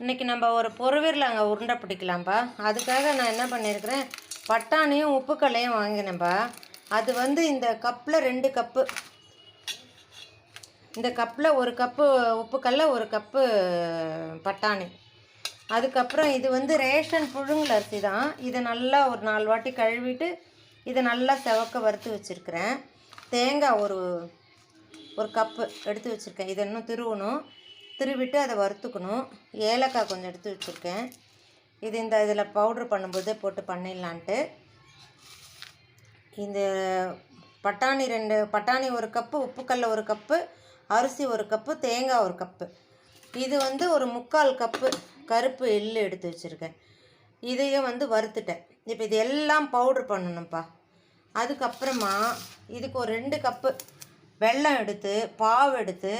இன்றைக்கி நம்ம ஒரு பொறுவீரில் உருண்டை பிடிக்கலாம்ப்பா அதுக்காக நான் என்ன பண்ணியிருக்கிறேன் பட்டாணியும் உப்புக்கல்லையும் வாங்கினேன்ப்பா அது வந்து இந்த கப்பில் ரெண்டு கப்பு. இந்த கப்பில் ஒரு கப்பு உப்புக்கல்ல ஒரு கப்பு பட்டாணி. அதுக்கப்புறம் இது வந்து ரேஷன் புழுங்கல் அரிசி தான். இதை நல்லா ஒரு நாலு வாட்டி கழுவிட்டு இதை நல்லா செவக்க வறுத்து வச்சுருக்கிறேன். தேங்காய் ஒரு ஒரு கப்பு எடுத்து வச்சுருக்கேன். இதை இன்னும் திருவணும். திருவிட்டு அதை வறுத்துக்கணும். ஏலக்காய் கொஞ்சம் எடுத்து வச்சுருக்கேன். இது இந்த இதில் பவுட்ரு பண்ணும்போதே போட்டு பண்ணிடலான்ட்டு. இந்த பட்டாணி ரெண்டு பட்டாணி ஒரு கப்பு உப்புக்கல்ல ஒரு கப்பு அரிசி ஒரு கப்பு தேங்காய் ஒரு கப்பு. இது வந்து ஒரு முக்கால் கப்பு கருப்பு எள்ளு எடுத்து வச்சுருக்கேன். இதையும் வந்து வறுத்துட்டேன். இப்போ இது எல்லாம் பவுட்ரு பண்ணணும்ப்பா. அதுக்கப்புறமா இதுக்கு ஒரு ரெண்டு கப்பு வெல்லம் எடுத்து பாவு எடுத்து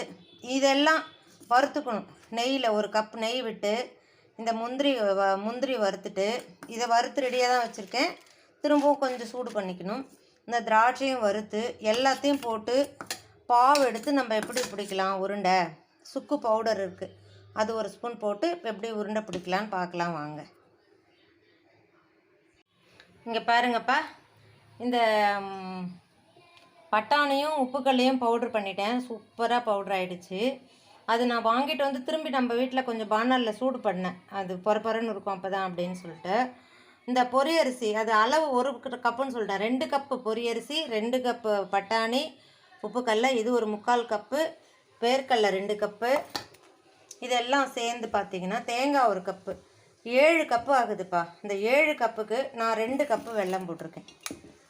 இதெல்லாம் வறுத்துக்கணும். நெய்யில் ஒரு கப் நெய் விட்டு இந்த முந்திரி வ- முந்திரி வறுத்துட்டு இதை வறுத்து ரெடியாக தான் வச்சுருக்கேன். திரும்பவும் கொஞ்சம் சூடு பண்ணிக்கணும். இந்த திராட்சையும் வறுத்து எல்லாத்தையும் போட்டு பாவு எடுத்து நம்ம எப்படி பிடிக்கலாம்? உருண்டை. சுக்கு பவுடர் இருக்குது அது ஒரு ஸ்பூன் போட்டு எப்படி உருண்டை பிடிக்கலான்னு பார்க்கலாம் வாங்க. இங்கே பாருங்கப்பா. இந்த பட்டாணியும் உப்புக்கல்லையும் பவுட்ரு பண்ணிட்டேன். சூப்பராக பவுட்ரு ஆகிடுச்சு அது நான் வாங்கிட்டு வந்து திரும்பி நம்ம வீட்டில் கொஞ்சம் பானலில் சூடு பண்ணேன். அது பொறப்பொறன்னு இருக்கும் அப்போ தான் அப்படின்னு சொல்லிட்டு. இந்த பொரியரிசி அது அளவு ஒரு கப்புன்னு சொல்லிட்டேன். ரெண்டு கப்பு பொரியரிசி ரெண்டு கப்பு பட்டாணி உப்புக்கல்ல இது ஒரு முக்கால் கப்பு பேர்க்கல்ல ரெண்டு கப்பு. இதெல்லாம் சேர்ந்து பார்த்தீங்கன்னா தேங்காய் ஒரு கப்பு. ஏழு கப்பு ஆகுதுப்பா. இந்த ஏழு கப்புக்கு நான் ரெண்டு கப்பு வெல்லம் போட்டிருக்கேன்.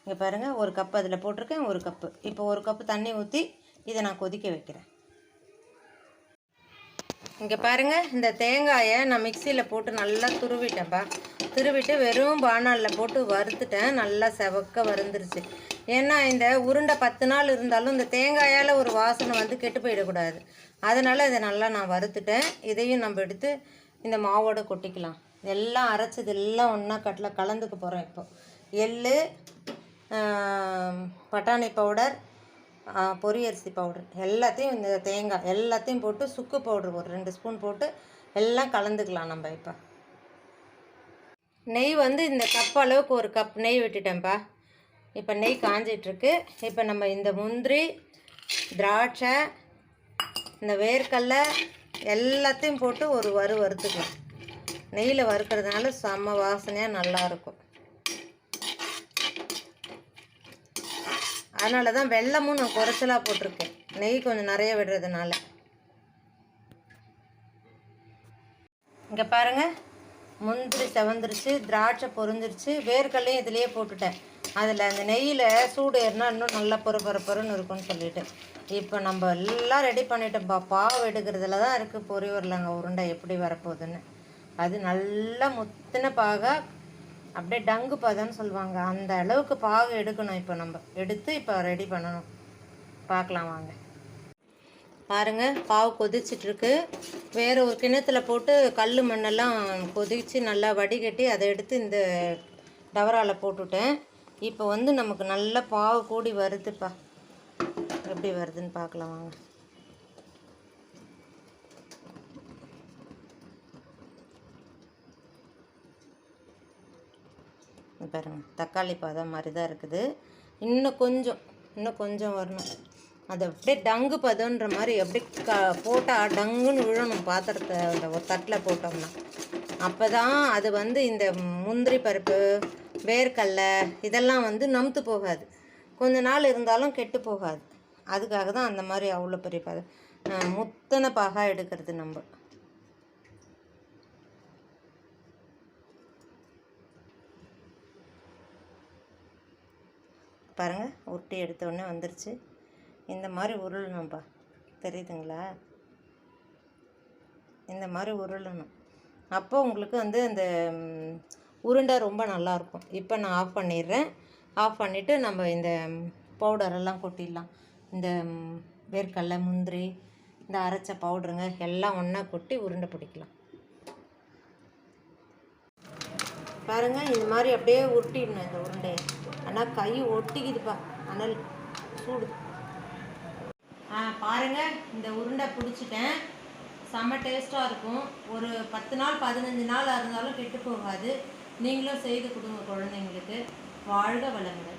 இங்கே பாருங்கள் ஒரு கப்பு அதில் போட்டிருக்கேன் ஒரு கப்பு. இப்போ ஒரு கப்பு தண்ணி ஊற்றி இதை நான் கொதிக்க வைக்கிறேன். இங்கே பாருங்கள் இந்த தேங்காயை நான் மிக்சியில் போட்டு நல்லா துருவிட்டேன்ப்பா துருவிட்டு வெறும் பானாலில் போட்டு வறுத்துட்டேன். நல்லா செவக்க வறுந்துருச்சு. ஏன்னா இந்த உருண்டை பத்து நாள் இருந்தாலும் இந்த தேங்காயால் ஒரு வாசனை வந்து கெட்டு போயிடக்கூடாது. அதனால் இதை நல்லா நான் வறுத்துட்டேன். இதையும் நம்ம எடுத்து இந்த மாவோட கொட்டிக்கலாம். எல்லாம் அரைச்சது எல்லாம் ஒன்றா கட்டில் கலந்துக்க போகிறோம் இப்போ. எள் பட்டாணி பவுடர் பொரியரிசி பவுடர். எல்லாத்தையும் இந்த தேங்காய் எல்லாத்தையும் போட்டு சுக்கு பவுடர் ஒரு ரெண்டு ஸ்பூன் போட்டு எல்லாம் கலந்துக்கலாம் நம்ம இப்போ. நெய் வந்து இந்த கப் அளவுக்கு ஒரு கப் நெய் விட்டுட்டேன்ப்பா. இப்போ நெய் காஞ்சிட்ருக்கு. இப்போ நம்ம இந்த முந்திரி திராட்சை இந்த வேர்க்கடலை எல்லாத்தையும் போட்டு ஒரு வறு வறுத்துக்கலாம். நெய்யில் வறுக்கிறதுனால செம்ம வாசனையாக நல்லாயிருக்கும் அதனால தான் வெள்ளமும் நான் குறைச்சலாக போட்டிருக்கேன். நெய் கொஞ்சம் நிறைய விடுறதுனால. இங்கே பாருங்கள் முந்திரி செவந்துருச்சு திராட்சை பொரிஞ்சிருச்சு வேர்க்கல்லையும் இதுலேயே போட்டுட்டேன். அதில் அந்த நெய்யில் சூடு ஏறினா இன்னும் நல்லா பொறு பொறு பொறுன்னு இருக்கும்னு சொல்லிட்டு. இப்போ நம்ம எல்லாம் ரெடி பண்ணிட்டோம்ப்பா பாவு எடுக்கிறதுல தான் இருக்குது பொறி வரலங்க உருண்டை எப்படி வரப்போகுதுன்னு. அது நல்லா முத்தின பாக அப்படியே டங்கு பதம்னு சொல்லுவாங்க. அந்த அளவுக்கு பாகு எடுக்கணும் இப்போ நம்ம. எடுத்து இப்போ ரெடி பண்ணணும். பார்க்கலாம் வாங்க. பாருங்க பாவு கொதிச்சிட்ருக்கு. வேறு ஒரு கிணத்துல போட்டு கல் மண்ணெல்லாம் கொதிச்சு நல்லா வடிகட்டி அதை எடுத்து இந்த டவரால் போட்டுட்டேன். இப்போ வந்து நமக்கு நல்ல பாவு கூடி வருதுப்பா. எப்படி வருதுன்னு பார்க்கலாம் வாங்க. இங்க பாருங்க தக்காளி பதம் மாதிரி தான் இருக்குது. இன்னும் கொஞ்சம் இன்னும் கொஞ்சம் வரணும். அது அப்படியே டங்கு பதன்ற மாதிரி அப்படியே க போட்டால் டங்குன்னு விழணும் பாத்திரத்தை அந்த ஒரு தட்டில் போட்டோம்னா. அப்போ தான் அது வந்து இந்த முந்திரி பருப்பு வேர்க்கடலை இதெல்லாம் வந்து நமுத்து போகாது. கொஞ்ச நாள் இருந்தாலும் கெட்டு போகாது. அதுக்காக தான் அந்த மாதிரி அவ்வளோ பெரிய பதம் முத்தனை முத்தன பாகா எடுக்கிறது நம்ம. பாருங்கள் உருட்டி எடுத்த உடனே வந்துருச்சு. இந்த மாதிரி உருளணும்ப்பா தெரியுதுங்களா? இந்த மாதிரி உருளணும். அப்போ உங்களுக்கு வந்து அந்த உருண்டை ரொம்ப நல்லாயிருக்கும். இப்போ நான் ஆஃப் பண்ணிடுறேன். ஆஃப் பண்ணிவிட்டு நம்ம இந்த பவுடரெல்லாம் கொட்டிடலாம். இந்த வேர்க்கடலை முந்திரி இந்த அரைச்ச பவுடருங்க எல்லாம் ஒன்றா கொட்டி உருண்டை பிடிக்கலாம். பாருங்கள் இந்த மாதிரி அப்படியே உருட்டிடணும் இந்த உருண்டையை ஆனால் கை ஒட்டிக்குதுப்பா. அனல் சூடு. ஆ பாருங்கள் இந்த உருண்டை பிடிச்சிட்டேன். செம்ம டேஸ்ட்டாக இருக்கும். ஒரு பத்து நாள் பதினஞ்சு நாள் இருந்தாலும் கெட்டு போகாது. நீங்களும் செய்து கொடுங்க குழந்தைங்களுக்கு. வாழ்க வளங்கள்